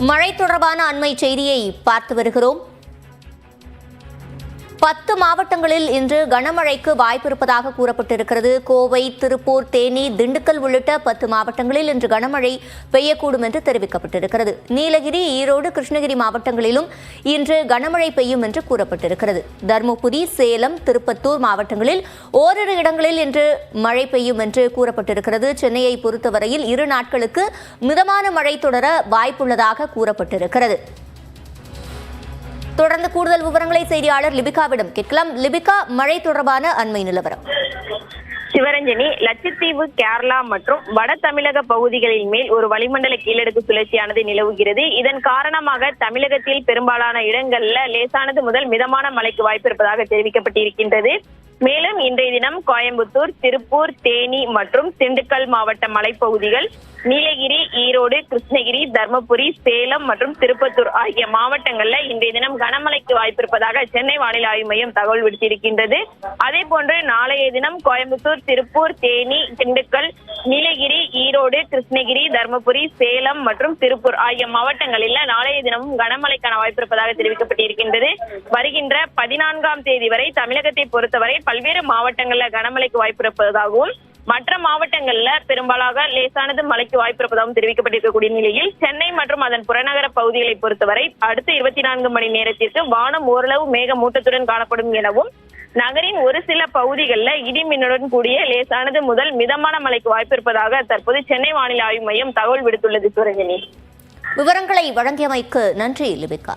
மழை தொடர்பான அண்மை செய்தியை பார்த்து வருகிறோம். பத்து மாவட்டங்களில் இன்று கனமழைக்கு வாய்ப்பு இருப்பதாக கூறப்பட்டிருக்கிறது. கோவை திருப்பூர் தேனி திண்டுக்கல் உள்ளிட்ட பத்து மாவட்டங்களில் இன்று கனமழை பெய்யக்கூடும் என்று தெரிவிக்கப்பட்டிருக்கிறது. நீலகிரி ஈரோடு கிருஷ்ணகிரி மாவட்டங்களிலும் இன்று கனமழை பெய்யும் என்று கூறப்பட்டிருக்கிறது. தருமபுரி சேலம் திருப்பத்தூர் மாவட்டங்களில் ஓரிரு இடங்களில் இன்று மழை பெய்யும் என்று கூறப்பட்டிருக்கிறது. சென்னையை பொறுத்தவரையில் இரு நாட்களுக்கு மிதமான மழை தொடர வாய்ப்புள்ளதாக கூறப்பட்டிருக்கிறது. தொடர்ந்து கூடுதல் விவரங்களை செய்தியாளர் லிபிகாவிடம் கேட்கலாம். லிபிகா மழை தொடர்பான அண்மை நிலவரம். சிவரஞ்சனி லட்சத்தீவு கேரளா மற்றும் வட தமிழக பகுதிகளின் மேல் ஒரு வளிமண்டல கீழடுக்கு சுழற்சியானது நிலவுகிறது. இதன் காரணமாக தமிழகத்தில் பெரும்பாலான இடங்கள்ல லேசானது முதல் மிதமான மழைக்கு வாய்ப்பு இருப்பதாக தெரிவிக்கப்பட்டிருக்கின்றது. மேலும் இன்றைய தினம் கோயம்புத்தூர் திருப்பூர் தேனி மற்றும் திண்டுக்கல் மாவட்ட மலைப்பகுதிகள் நீலகிரி ஈரோடு கிருஷ்ணகிரி தர்மபுரி சேலம் மற்றும் திருப்பத்தூர் ஆகிய மாவட்டங்கள்ல இன்றைய தினம் கனமழைக்கு வாய்ப்பு இருப்பதாக சென்னை வானிலை ஆய்வு மையம் தகவல் விடுத்திருக்கின்றது. அதே போன்று நாளைய தினம் கோயம்புத்தூர் திருப்பூர் தேனி திண்டுக்கல் நீலகிரி ஈரோடு கிருஷ்ணகிரி தர்மபுரி சேலம் மற்றும் திருப்பூர் ஆகிய மாவட்டங்களில் நாளைய தினமும் கனமழைக்கான வாய்ப்பு இருப்பதாக தெரிவிக்கப்பட்டிருக்கின்றது. வருகின்ற பதினான்காம் தேதி வரை தமிழகத்தை பொறுத்தவரை பல்வேறு மாவட்டங்களில் கனமழைக்கு வாய்ப்பு இருப்பதாகவும் மற்ற மாவட்டங்கள்ல பெரும்பாலாக லேசானது மழைக்கு வாய்ப்பிருப்பதாகவும் தெரிவிக்கப்பட்டிருக்கக்கூடிய நிலையில் சென்னை மற்றும் அதன் புறநகர பகுதிகளை பொறுத்தவரை அடுத்த இருபத்தி நான்கு மணி நேரத்திற்கு வானம் ஓரளவு மேக மூட்டத்துடன் காணப்படும் எனவும் நகரின் ஒரு சில பகுதிகளில் இடி மின்னுடன் கூடிய லேசானது முதல் மிதமான மழைக்கு வாய்ப்பு இருப்பதாக தற்போது சென்னை வானிலை ஆய்வு மையம் தகவல் விடுத்துள்ளது. சுரஞ்சனி. விவரங்களை வழங்கியமைக்கு நன்றி லிபிகா.